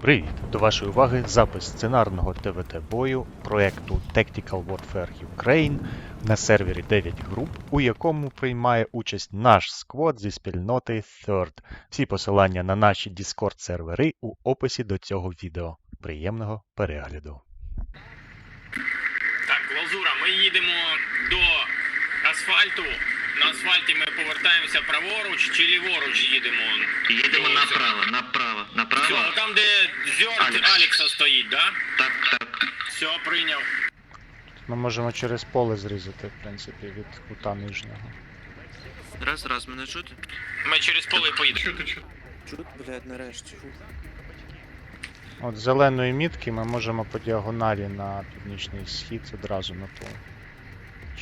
Привіт! До вашої уваги запис сценарного ТВТ бою проекту Tactical Warfare Ukraine на сервері 9 груп, у якому приймає участь наш сквад зі спільноти Third. Всі посилання на наші Discord сервери у описі до цього відео. Приємного перегляду! Так, Лазура, ми їдемо до асфальту. На асфальті ми повертаємося праворуч чи ліворуч їдемо. Їдемо направо, направо, направо. Все, там, де зьорт Алекс. Алекса стоїть, да? Так, так. Все, прийняв. Ми можемо через поле зрізати, в принципі, від кута нижнього. Раз, раз, мене чути? Ми через поле поїдемо. Чути, чути. Чут, блядь, нарешті. От зеленої мітки ми можемо по діагоналі на північний схід одразу на поле.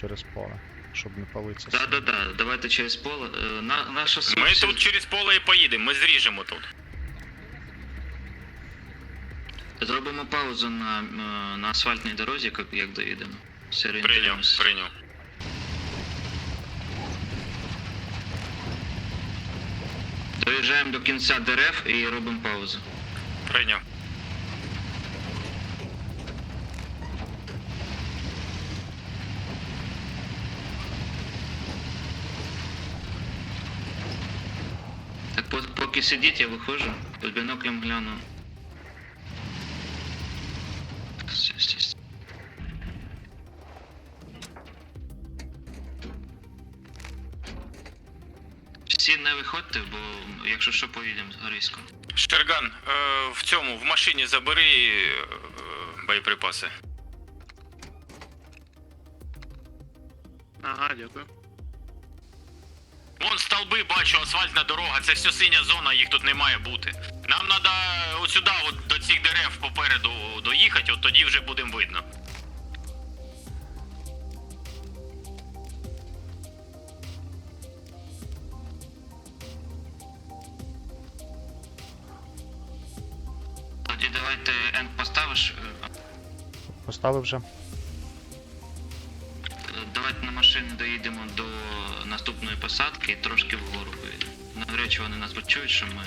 Через поле, щоб не палитися. Да, да, да. Давайте через поле. Е, На, наша суть. Ми тут через поле і поїдемо, ми зріжемо тут. Зробимо паузу на, е, на асфальтній дорозі, як, як доїдемо. Прийняв, Зорієнтуємось. прийняв. Доїжджаємо до кінця дерев і робимо паузу. Прийняв. Так по- поки сидіть, я виходжу, під біноклем гляну. Всі не виходьте, бо якщо що, поїдемо з Горійськом. Штерган, е, в цьому, в машині забери е, боєприпаси. Ага, дякую. Вон столби, бачу, асфальтна дорога, це все синя зона, їх тут не має бути. Нам треба от сюди, от до цих дерев попереду доїхати, от тоді вже будемо видно. Поставив вже? Давайте на машині доїдемо до наступної посадки і трошки вгору поїдемо. Навряд чи вони нас почують, що ми.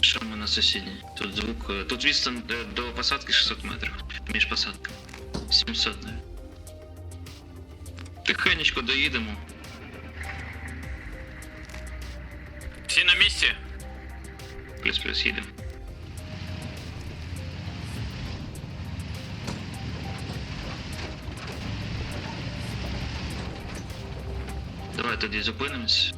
Що ми на сусідній. Тут звук. е, Тут відстань е, до посадки 600 метрів. Між посадками. 700 навіть. Тихенечко доїдемо. Всі на місці? Плюс-плюс їдемо. Тоді зупинимось.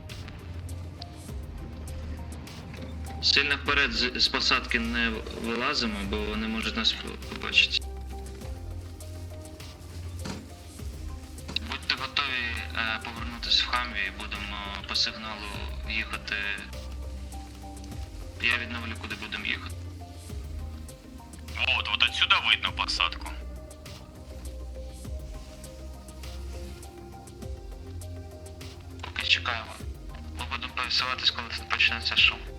Сильно вперед з, посадки не вилазимо, бо вони можуть нас побачити. Будьте готові е, повернутися в Хамві будемо по сигналу їхати. Я відновлю, куди будемо їхати. От, от отсюда видно посадку. Тут почнеться шум.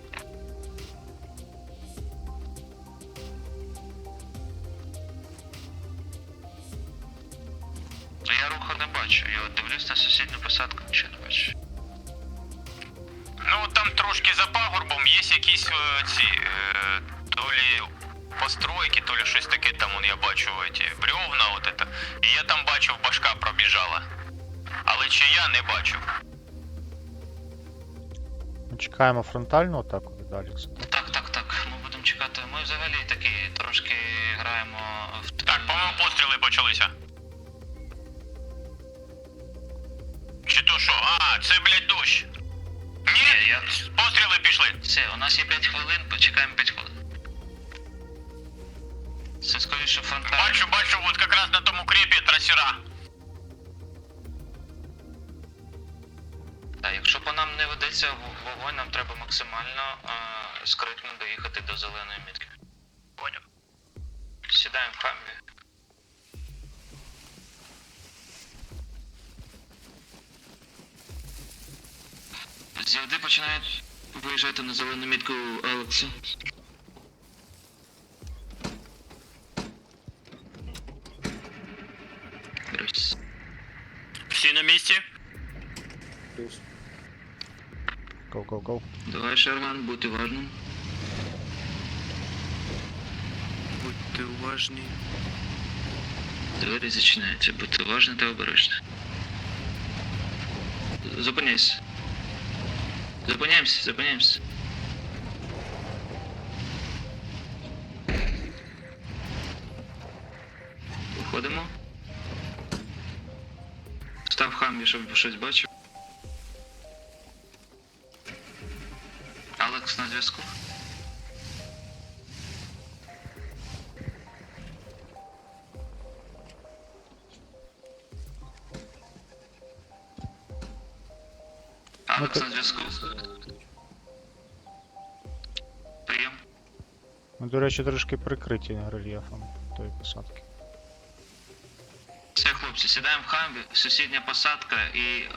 Чекаємо фронтальну атаку від Алікса. так? Так, так, так. Ми будемо чекати. Ми взагалі такі трошки граємо в Так, по-моєму, постріли почалися. Чи то що? А, це, блядь, дощ. Ні, Ні, я- постріли пішли. Все, у нас є 5 хвилин, почекаємо 5 хвилин. Це скоріше фронтально. Бачу, бачу, от якраз на тому крепі трасера. Якщо по нам не ведеться вогонь, нам треба максимально е, скритно доїхати до зеленої мітки. Поняв. Сідаємо в хамві. Зівди починають виїжджати на зелену мітку Алекса. Всі на місці? Плюс. Go, go, go. Давай, Шерман, будь уважним. Бути уважні. Двері зачиняються, будьте уважні та обережні. Зупиняйся. Зупиняємося, зупиняємося. Виходимо. Став хамбі, щоб щось бачив. Алекс на зв'язку. Алекс ти- на зв'язку. Прийом. Ми, до речі, трошки прикриті рельєфом тої посадки. Хлопці, сідаємо в хамбі, сусідня посадка, і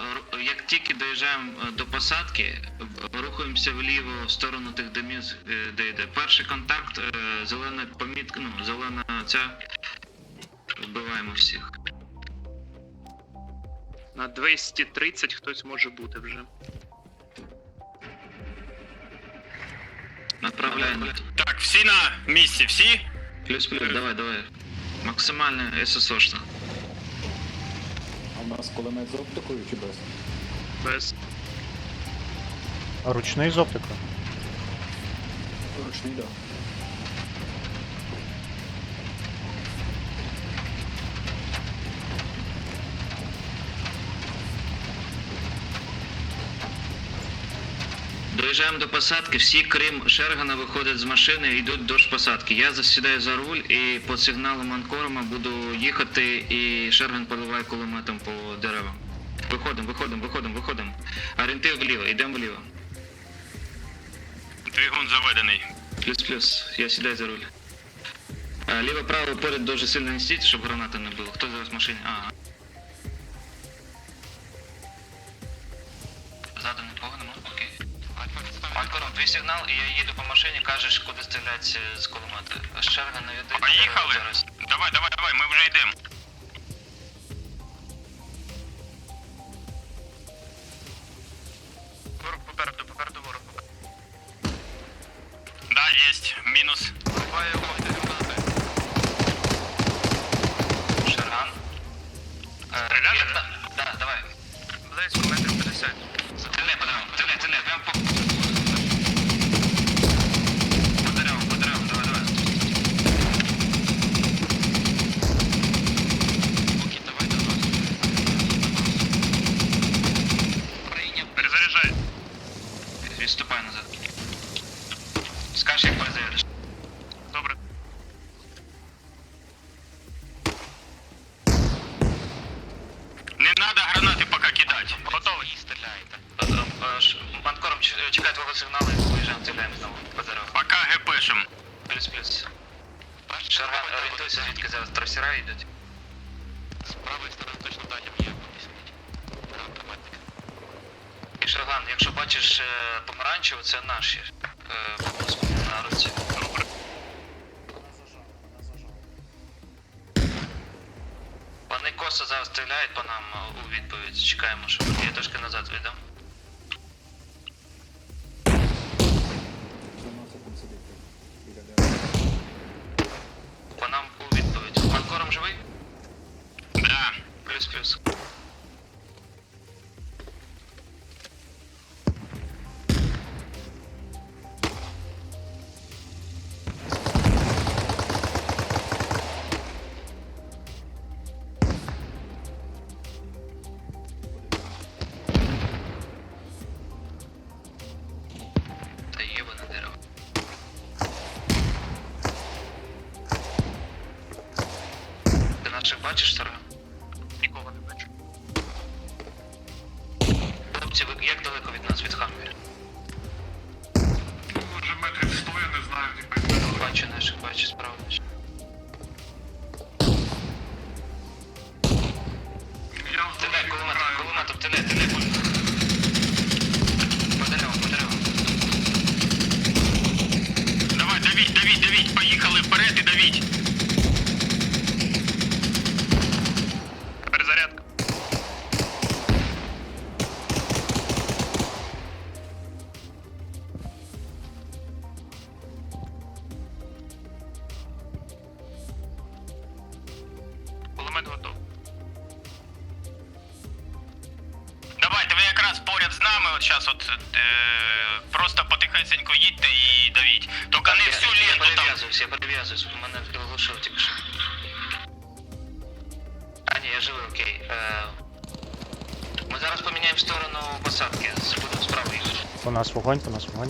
як тільки доїжджаємо е, до посадки, рухаємося вліво в сторону тих домів, е, де йде. Перший контакт, е, зелена помітка, ну, зелена ця. Вбиваємо всіх. На 230 хтось може бути вже. Направляємо. Так, всі на місці, всі? Плюс плюс, давай, давай. Максимально ССОшно. Кулемет з оптикою чи без? Без А ручний з оптикою? Ручний, да. Доїжджаємо до посадки, всі, крім Шергана, виходять з машини і йдуть до посадки. Я засідаю за руль і по сигналу Манкорма буду їхати, і Шерган поливає кулеметом по деревам. Виходимо, виходимо, виходимо, виходимо. Орієнтир вліво, йдемо вліво. Двигун заведений. Плюс-плюс, я сідаю за руль. Ліво-право поряд дуже сильно не стійте, щоб гранати не було. Хто зараз в машині? Ага. І я їду по машині, кажеш, куди стріляти з кулемета. Шерга не віддай. Поїхали. Давай, давай, давай, ми вже йдемо. Це наші. Е, на руці. Добре. Вони косо зараз стріляють по нам е, у відповідь. Чекаємо, що я трошки назад віддам. 17 секунд сидить біля дерева. По нам у відповідь. Манкором живий? Да. Плюс-плюс. Наших бачиш, Сара? По нас вогонь, по нас вогонь.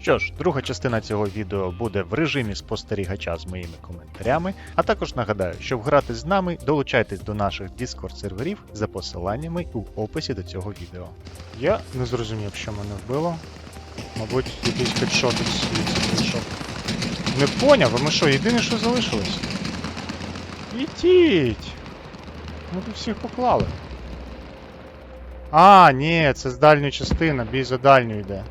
Що ж, друга частина цього відео буде в режимі спостерігача з моїми коментарями. А також нагадаю, щоб грати з нами, долучайтесь до наших Discord серверів за посиланнями у описі до цього відео. Я не зрозумів, що мене вбило. Мабуть, якийсь хедшот прийшов. Не поняв, а ми що, єдине, що залишилось? Ідіть! Ми тут всіх поклали. А, ні, це з дальньої частини, бій за дальню йде.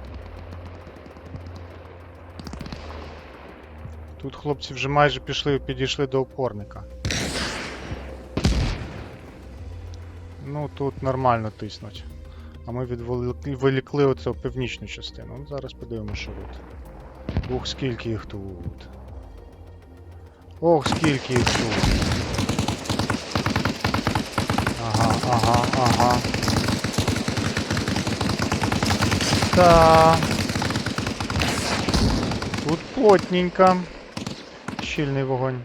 Тут хлопці вже майже пішли, підійшли до опорника. Ну, тут нормально тиснуть. А ми відволікли оцю північну частину. Ну, зараз подивимося, що тут. Ух, скільки їх тут. Ох, скільки їх тут. Ага, ага. Та. Тут плотненько. Щільний вогонь.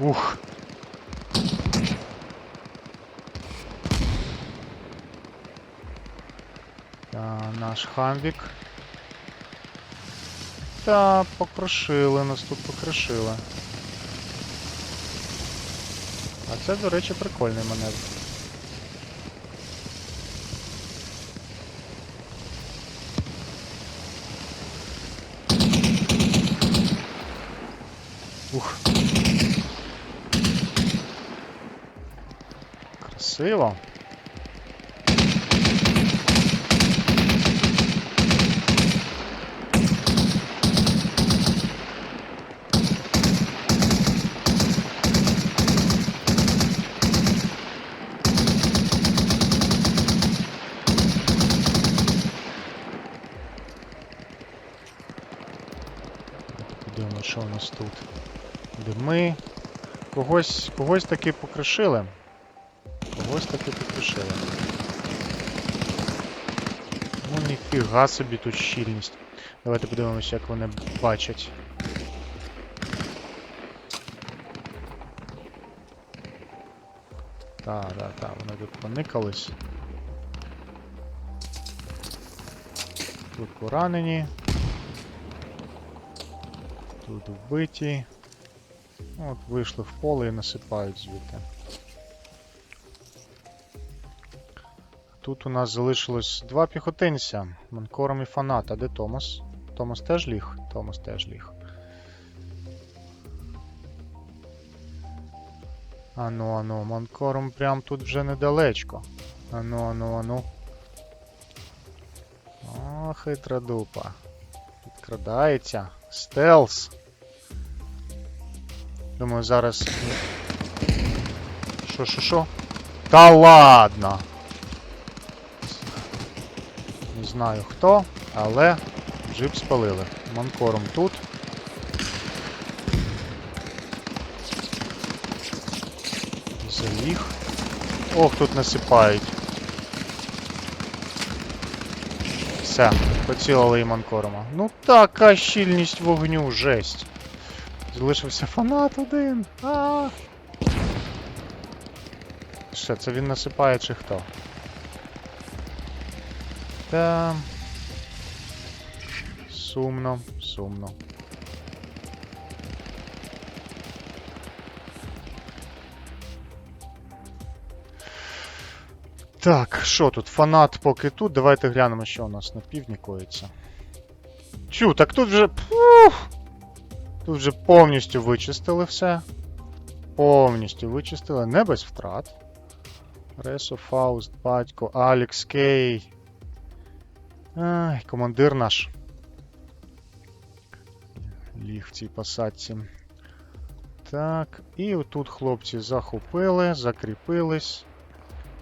Ух. Та, наш хамвік. Та, покрошили, нас тут покрошили. А це, до речі, прикольний маневр. Ух. Красиво. Подивимось, що у нас тут. Дими. Когось, когось таки покришили. Когось таки покришили. Ну ніфіга собі тут щільність. Давайте подивимося, як вони бачать. Так, так, так, вони тут поникались. Тут поранені. Тут вбиті. От вийшли в поле і насипають звідти. Тут у нас залишилось два піхотинця. Манкором і Фанат. А де Томас? Томас теж ліг? Томас теж ліг. Ану, ану, Манкором прям тут вже недалечко. Ану, ану, ану. О, хитра дупа. Підкрадається. Стелс. Думаю, зараз. Що, що, що? Та ладно! Не знаю хто, але джип спалили. Манкором тут. Заліг. Ох, тут насипають. Все, поцілили і манкорома. Ну така щільність вогню, жесть. Залишився фанат один. А. Що, це він насипає чи хто? Та. Сумно, сумно. Так, що тут? Фанат поки тут. Давайте глянемо, що у нас на півдні коїться. Чу, так тут вже. Пух! Тут вже повністю вичистили все. Повністю вичистили, не без втрат. Ресо, Фауст, батько, Алекс, Кей. Ай, командир наш. Ліг в цій посадці. Так, і отут хлопці захопили, закріпились.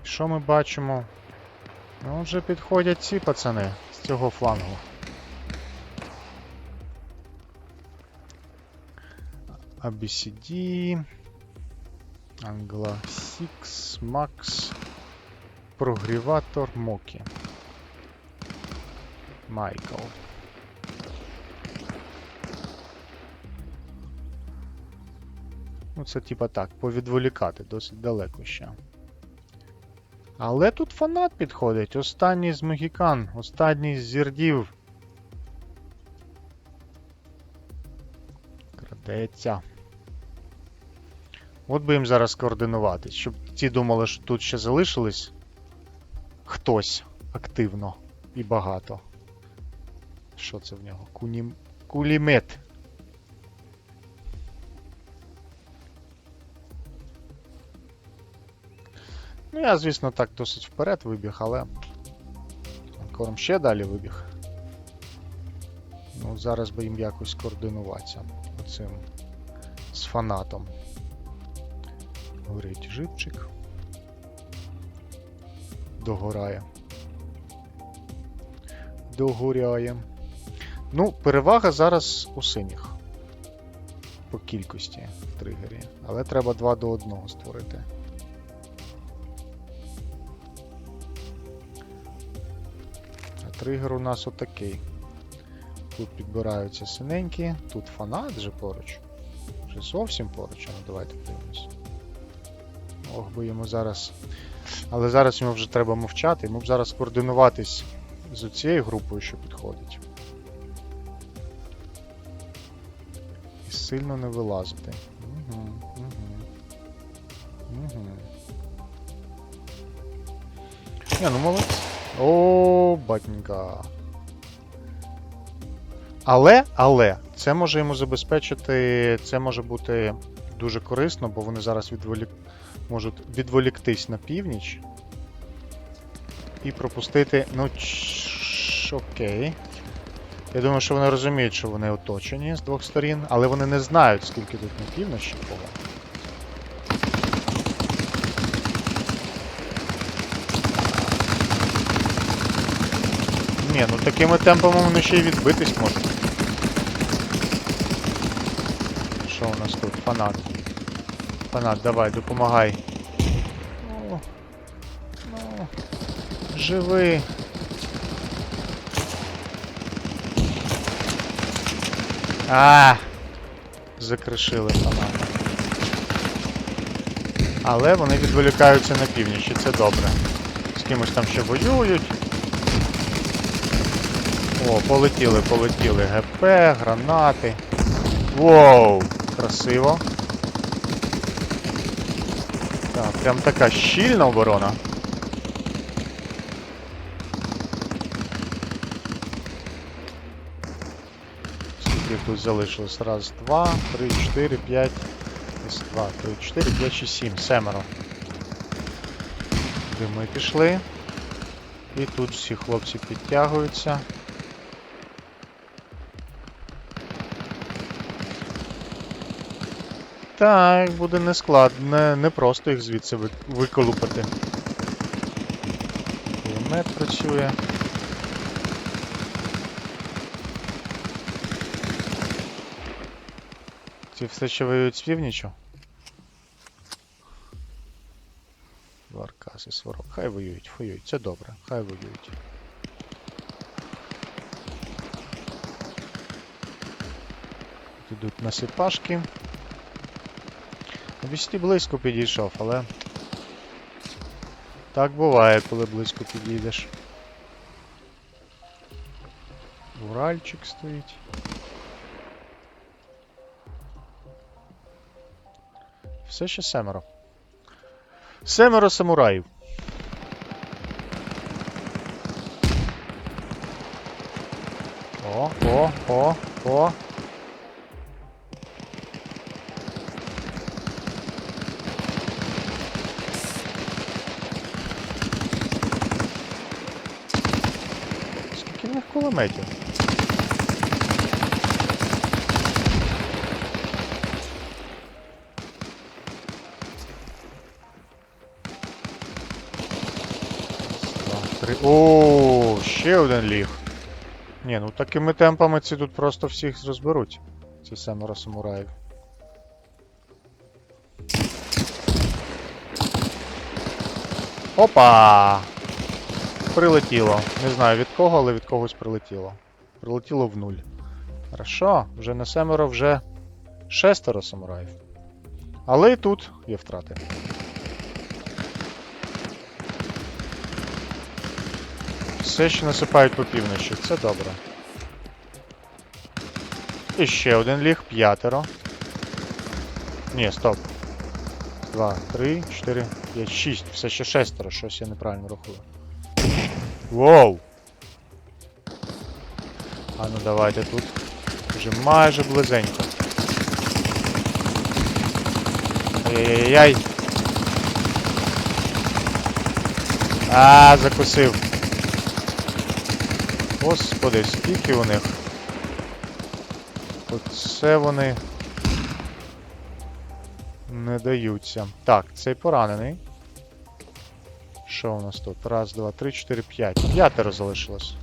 Що ми бачимо? Ну, вже підходять ці пацани з цього флангу. ABCD. Angla 6, Max. Прогріватор Мокі. Майкл. Ну, це типа так, повідволікати досить далеко ще. Але тут фанат підходить. Останній з Могікан, останній з зірдів. Крадеться. От би їм зараз координувати, щоб ті думали, що тут ще залишились хтось активно і багато. Що це в нього? Кунім... Кулімет. Ну, я, звісно, так досить вперед вибіг, але. Корм ще далі вибіг. Ну, зараз би їм якось координуватися оцим з фанатом. Горить живчик. Догорає. Догоряє. Ну, перевага зараз у синіх. По кількості в тригері. Але треба 2 до 1 створити. А тригер у нас отакий. Тут підбираються синенькі, тут фанат вже поруч. Вже зовсім поруч, а ну давайте подивимось. Ох, би йому зараз. Але зараз йому вже треба мовчати, йому б зараз координуватись з цією групою, що підходить. І сильно не вилазити. Угу, угу. Угу. Не, ну молодець. О, батенька. Але, але, це може йому забезпечити, це може бути дуже корисно, бо вони зараз відволік... можуть відволіктись на північ і пропустити. Ну, ч... окей. Я думаю, що вони розуміють, що вони оточені з двох сторін, але вони не знають, скільки тут на півночі кого. Ні, ну такими темпами вони ще й відбитись можуть. Що у нас тут? Фанат. Фанат, давай, допомагай. Ну, ну, живи. А, закришили фаната. Але вони відволікаються на північ, і це добре. З кимось там ще воюють. О, полетіли, полетіли ГП, гранати. Воу! Красиво. Так, прям така щільна оборона. Скільки тут залишилось? Раз, два, три, чотири, п'ять. Ось Два, три, чотири, п'ять, шість, сім. Семеро. Дими пішли. І тут всі хлопці підтягуються. Так, буде не складно, не, просто їх звідси ви- виколупати. Кулемет працює. Ці все ще воюють з північю? Варкас і сварок. Хай воюють, воюють. Це добре, хай воюють. Тут Ідуть насипашки. Вісті близько підійшов, але. Так буває, коли близько підійдеш. Уральчик стоїть. Все ще семеро. Семеро самураїв. О, о, о, о. предметів. О, ще один ліг. Ні, ну такими темпами ці тут просто всіх розберуть. Ці семеро самураїв. Опа! Прилетіло. Не знаю від кого, але від когось прилетіло. Прилетіло в нуль. Хорошо, вже на семеро вже шестеро самураїв. Але і тут є втрати. Все ще насипають по півночі, це добре. І ще один ліг, п'ятеро. Ні, стоп. Два, три, чотири, п'ять, шість. Все ще шестеро, щось я неправильно рахую. Воу! А ну давайте тут. Вже майже близенько. Ай-яй-яй. А, закусив. Господи, скільки у них. Оце вони не даються. Так, цей поранений. Що у нас тут? Раз, два, три, чотири, п'ять. П'ятеро залишилось.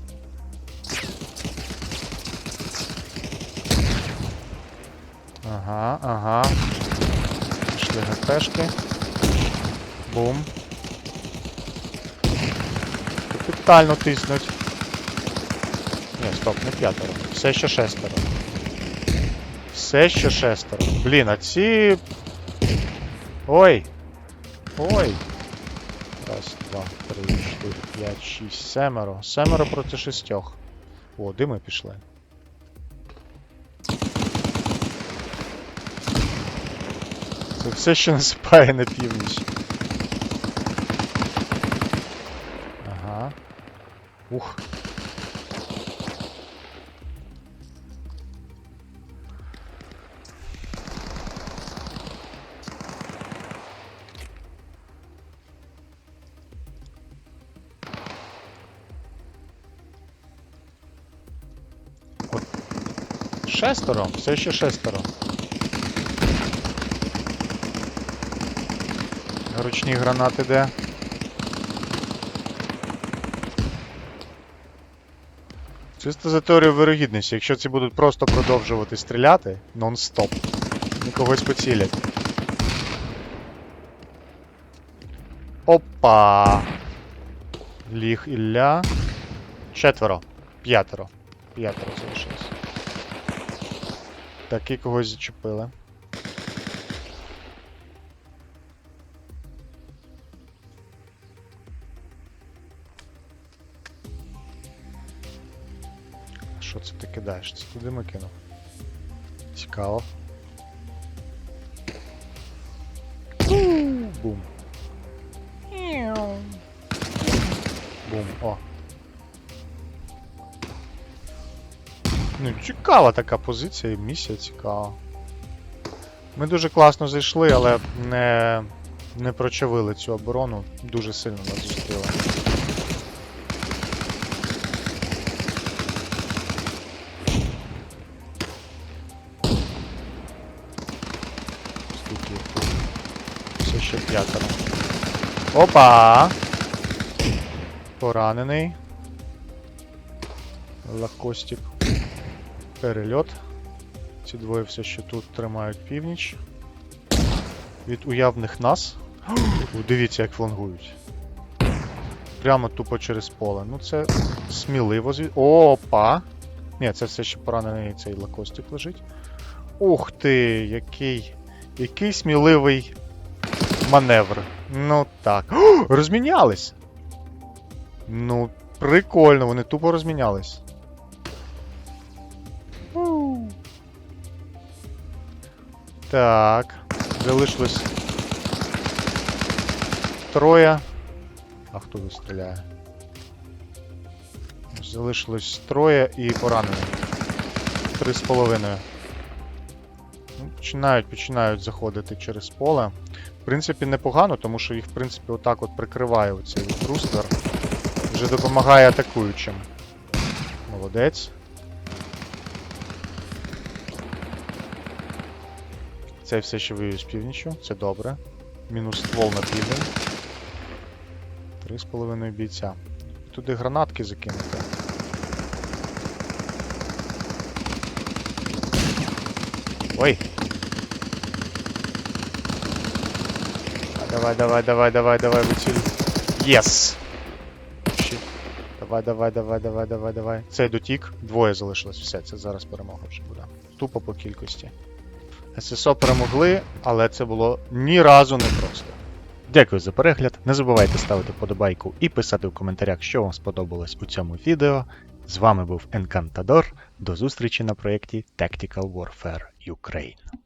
Ага, ага. Пішли ГПшки. Бум. Капітально тиснуть. Ні, стоп, не п'ятеро. Все ще шестеро. Все ще шестеро. Блін, а ці. Ой! Ой! Раз, два, три, чотири, п'ять, шість, семеро. Семеро проти шістьох. О, дими пішли. Це все, що насипає на північ. Ага. Ух. Шестеро, все ще шестеро. Ручні гранати де? Чисто за теорією вирогідності, якщо ці будуть просто продовжувати стріляти нон-стоп, вони когось поцілять. Опа! Ліг Ілля. Четверо. П'ятеро. П'ятеро залишилось. Таки когось зачепили. Що це ти кидаєш? Це туди ми кинув. Цікаво. Бум. Бум. О. Ну, цікава така позиція і місія цікава. Ми дуже класно зайшли, але не, не прочавили цю оборону. Дуже сильно нас зустріли. Все ще п'ятеро. Опа! Поранений. Лакостик. Перельот. Ці двоє все ще тут тримають північ. Від уявних нас. Дивіться, як флангують. Прямо тупо через поле. Ну це сміливо звід. Опа! Ні, це все ще поранений цей лакостик лежить. Ух ти, який. Який сміливий маневр. Ну так. О, розмінялись! Ну, прикольно, вони тупо розмінялись. Так. Залишилось. Троє. А хто тут стріляє? Залишилось троє і поранені. Три з половиною. Ну, Починають, починають заходити через поле. В принципі, непогано, тому що їх, в принципі, отак от прикриває оцей бруствер. Вже допомагає атакуючим. Молодець. Це все ще воює з північю, це добре. Мінус ствол на південь. Три з половиною бійця. Туди гранатки закинути. Ой! Давай, давай, давай, давай, давай, виціль. Єс! Давай, давай, давай, давай, давай, давай. Цей дотік. Двоє залишилось. Все, це зараз перемога вже буде. Тупо по кількості. ССО перемогли, але це було ні разу не просто. Дякую за перегляд. Не забувайте ставити подобайку і писати в коментарях, що вам сподобалось у цьому відео. З вами був Енкантадор. До зустрічі на проєкті Tactical Warfare Ukraine.